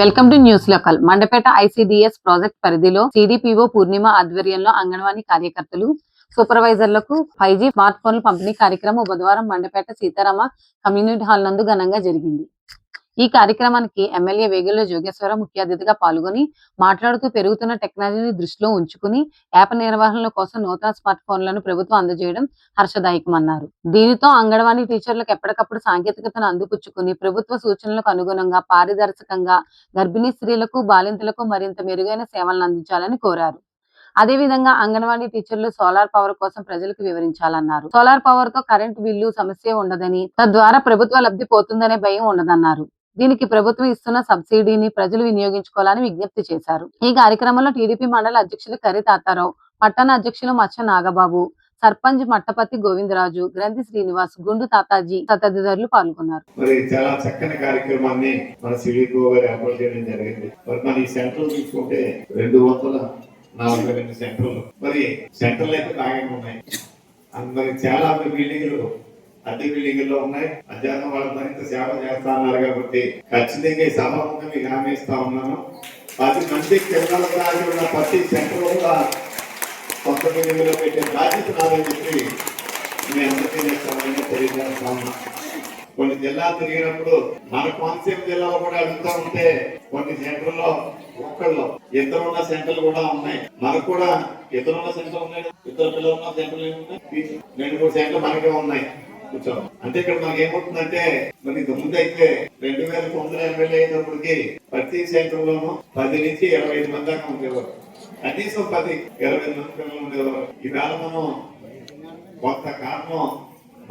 Welcome to news local. Mandapeta ICDS project పరిధిలో CDPO Purnima ఆధ్వర్యంలో అంగన్వాడీ కార్యకర్తలు సూపర్వైజర్లకు ఫైవ్ జీ స్మార్ట్ ఫోన్ల పంపిణీ కార్యక్రమం బుధవారం మండపేట సీతారామ కమ్యూనిటీ హాల్ నందు ఘనంగా జరిగింది. ఈ కార్యక్రమానికి ఎమ్మెల్యే వేగుల జోగేశ్వర ముఖ్య అతిథిగా పాల్గొని మాట్లాడుతూ పెరుగుతున్న టెక్నాలజీని దృష్టిలో ఉంచుకుని యాప్ నిర్వహణ కోసం నూతన స్మార్ట్ ఫోన్లను ప్రభుత్వం అందజేయడం హర్షదాయకమన్నారు. దీనితో అంగన్వాడీ టీచర్లకు ఎప్పటికప్పుడు సాంకేతికతను అందిపుచ్చుకుని ప్రభుత్వ సూచనలకు అనుగుణంగా పారదర్శకంగా గర్భిణీ స్త్రీలకు బాలింతలకు మరింత మెరుగైన సేవలను అందించాలని కోరారు. అదేవిధంగా అంగన్వాడీ టీచర్లు సోలార్ పవర్ కోసం ప్రజలకు వివరించాలన్నారు. సోలార్ పవర్తో కరెంటు బిల్లు సమస్య ఉండదని తద్వారా ప్రభుత్వ లబ్ధి పోతుందనే భయం ఉండదన్నారు. దీనికి ప్రభుత్వం ఇస్తున్న సబ్సిడీని ప్రజలు వినియోగించుకోవాలని విజ్ఞప్తి చేశారు. ఈ కార్యక్రమంలో టీడీపీ మండల అధ్యక్షులు కరి తాతారావు పట్టణ అధ్యక్షులు మచ్చ నాగబాబు సర్పంచ్ మట్టపతి గోవిందరాజు గ్రంథి శ్రీనివాస్ గుండు తాతాజీ తదితరులు పాల్గొన్నారు. మరి చాలా చక్కని కార్యక్రమాన్ని మన సివికో గారు ఏర్పాటు చేయడం జరిగింది. మరి మన ఈ సెంటర్ తీసుకుంటే రెండు వందల నాలుగు రెండు సెంటర్లు. మరి సెంటర్లు అయితే బాగానే ఉన్నాయి. అండ్ మరి చాలా బిల్డింగ్లు అద్దె బిల్డింగ్లో ఉన్నాయి. మధ్యాహ్నం వాళ్ళతో ఇంత సేవ చేస్తా అన్నారు కాబట్టి ఖచ్చితంగా ఈ సభాముఖం మీకు హామీ ఇస్తా ఉన్నాను. పది మంది పిల్లల దాడి ఉన్న ప్రతి సెంటర్ కూడా కొత్త బిల్డింగ్లో పెట్టే బాధ్యత నాదని చెప్పి మీ అందరికీ నేను తెలియజేస్తా ఉన్నా. కొన్ని జిల్లాలు తిరిగినప్పుడు మన కోనసీమ జిల్లాలో కూడా అడుగుతూ ఉంటే కొన్ని సెంటర్లో ఒక్కళ్ళు ఇద్దరు ఉన్న సెంటర్లు కూడా ఉన్నాయి. మనకు కూడా ఇద్దరు ఉన్న సెంటర్ ఉన్నాయి ఇద్దరు పిల్లలు ఉన్న సెంటర్లు ఏమున్నాయి? రెండు మూడు సెంటర్లు మనకే ఉన్నాయి. కూర్చో అంటే ఇక్కడ మనకి ఏమవుతుందంటే మరి ఇంత ముందు అయితే రెండు వేల తొమ్మిది ఎమ్మెల్యే అయినప్పటికీ ప్రతి సెంటర్లోనూ పది నుంచి ఇరవై ఐదు మంది దాకా ఉండేవారు. కనీసం పది ఇరవై ఐదు మంది పిల్లలు ఉండేవారు. ఈవేళ మనం కొంత కారణం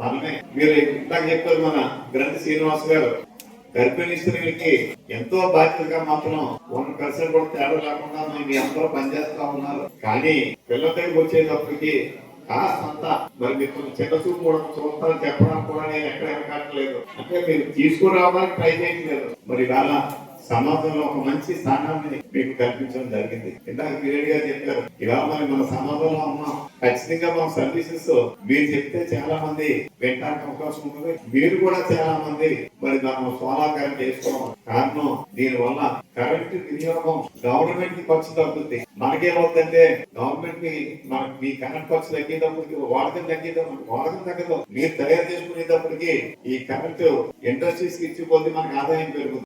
మనమే. మీరు ఇందాక చెప్పారు మన గ్రంథి శ్రీనివాస్ గారు గర్భిణీ స్త్రీలకి ఎంతో బాధ్యతగా మాత్రం వన్ పర్సెంట్ కూడా తేడా లేకుండా మేము అందరూ పనిచేస్తా ఉన్నారు. కానీ పిల్లల దగ్గరికి వచ్చేటప్పటికి కాస్తంత మరి మీరు కొంచెం చిన్న చూపు కూడా చూస్తారని చెప్పడానికి కూడా నేను ఎక్కడ వెనకాడలేదు అంటే మీరు తీసుకురావడానికి ట్రై చేయట్లేదు. మరి ఇవాళ సమాజంలో ఒక మంచి స్థానాన్ని మీకు కల్పించడం జరిగింది. ఇందాక పీరియడ్గా చెప్పారు ఇలా మరి మన సమాజంలో ఉన్నాం ఖచ్చితంగా మన సర్వీసెస్ మీరు చెప్తే చాలా మంది వినడానికి అవకాశం ఉంటుంది. మీరు కూడా చాలా మంది మరి దాన్ని సోలార్ కరెంట్ కారణం దీని వల్ల కరెంట్ వినియోగం గవర్నమెంట్కి ఖర్చు తగ్గుతుంది మనకేమవుతుందంటే గవర్నమెంట్కి మన మీ కరెంట్ ఖర్చు తగ్గేటప్పటికి వాడకం తగ్గేటప్పుడు వాడకం తగ్గదు. మీరు తయారు చేసుకునేటప్పటికి ఈ కరెంట్ ఇండస్ట్రీస్కి ఇచ్చిపోతే మనకు మనకి ఆదాయం పెరుగుతుంది